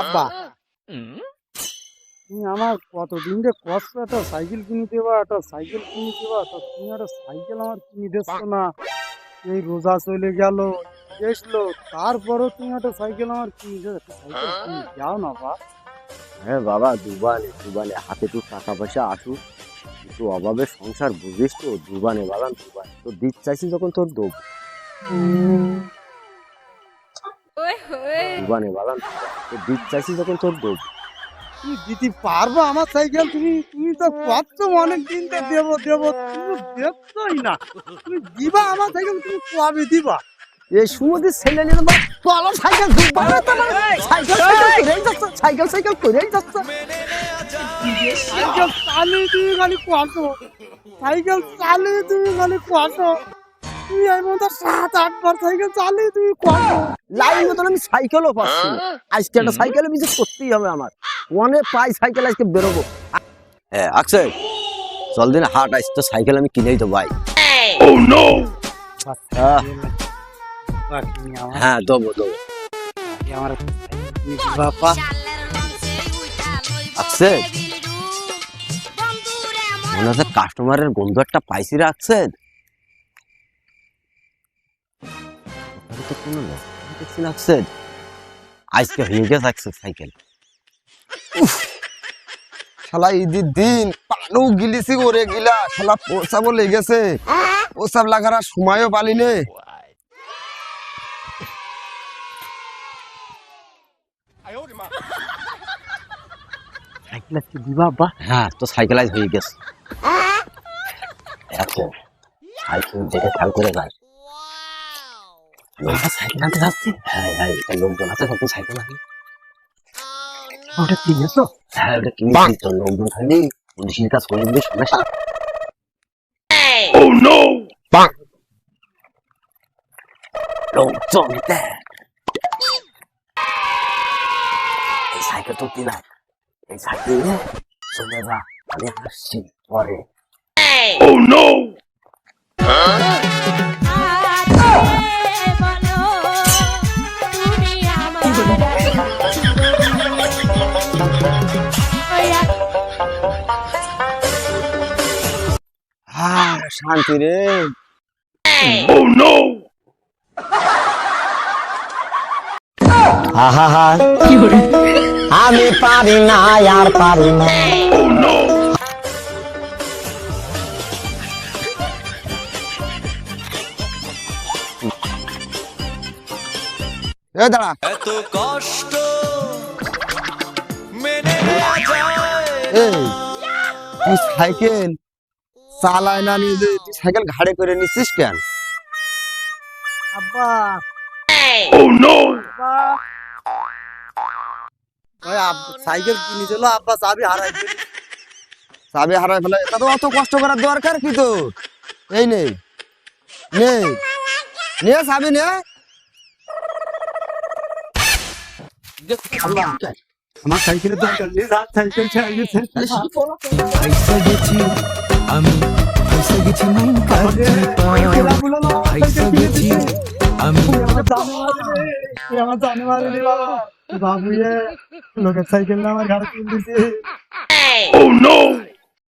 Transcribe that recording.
আব্বা। তুমি আমার কতদিন যে কষ্ট একটা সাইকেল কিনে দেবা একটা সাইকেল কিনে দেবা তা তুমি একটা সাইকেল আমার কিনে দিচ্ছ না। এই রোজা চলে গেল এসলো তারপরও তুমি একটা সাইকেল আমার কিনে দেবে একটা সাইকেল কিনে যাও না বা হ্যাঁ বাবা দুবানে দুবানে হাতে একটু টাকা পয়সা আসুক একটু অভাবে সংসার বুঝিস তো দুবানে বাগান দুবানে। তো দিত চাইছি যখন তোর দেবো দুবানে বাগান তো দিত চাইছি যখন তোর দেবো তুমি দিতে পারব আমার সাইকেল? তুমি তুমি তো কত অনেক দিন তো দেবো দেবো। তুমি দেখছোই না। তুমি দিবা আমার সাইকেল তুমি কবে দিবা? এই সুমতি ছেলে নিয়ে বা বলো সাইকেল না সাইকেল সাইকেল করেই যাচ্ছে সাইকেল সাইকেল করেই যাচ্ছে। সাইকেল চালিয়ে তুমি খালি কত সাইকেল চালিয়ে তুমি খালি কত তুমি এই মতো সাত আটবার সাইকেল চালিয়ে তুমি কত? লাইন মতন আমি সাইকেলও পাচ্ছি না। আজকে একটা সাইকেল করতেই হবে আমার। অনেক পাই সাইকেল আজকে বেরোবো। হ্যাঁ আকসে চল দিন হাট আইস তো সাইকেল আমি কিনেই তো ভাই আহ, হ্যাঁ দেবো দেবো। আকসে মনে হচ্ছে কাস্টমারের গন্ধ একটা পাইছি রাখছেন তো সাইকেল শালা সাইকেল দিবা আপা হ্যাঁ তো হয়ে গেছে এত সাইকেল দেখে করে আমরা সাইকেল আনতে যাচ্ছি হ্যাঁ হ্যাঁ লোকজন আছে কত সাইকেল আনি ওটা কিনেছো হ্যাঁ ওটা কিনেছি তো লোকজন খালি পুলিশের কাজ করে দিলে সমস্যা লোকজন দেখ এই সাইকেল তো কিনা এই সাইকেল নিয়ে চলে যা আমি আসছি পরে হ্যাঁ শান্তি রে। আহা আমি পারি না আর পারি না। ও নো এ দাঁড়া। এত কষ্ট মেনে নেওয়া যায় এই সাইকেল। চালায় না তুই সাইকেল ঘাড়ে করে নিচ্ছিস কেন? আব্বা। ওই সাইকেল কিনে দিল আব্বা চাবি হারাই চাবি হারাই ফেলে এটা তো অত কষ্ট করার দরকার কি তো এই নে নে নে চাবি নে। আমার সাইকেলের দরকার নেই রাত সাইকেল আমি ফাইসা গেছি মন কাটি ফাইসা গেছি আমি আমার জানে মারে বাবা। বাবু লোকের সাইকেল আমার ঘাড়ে কিনে দিছে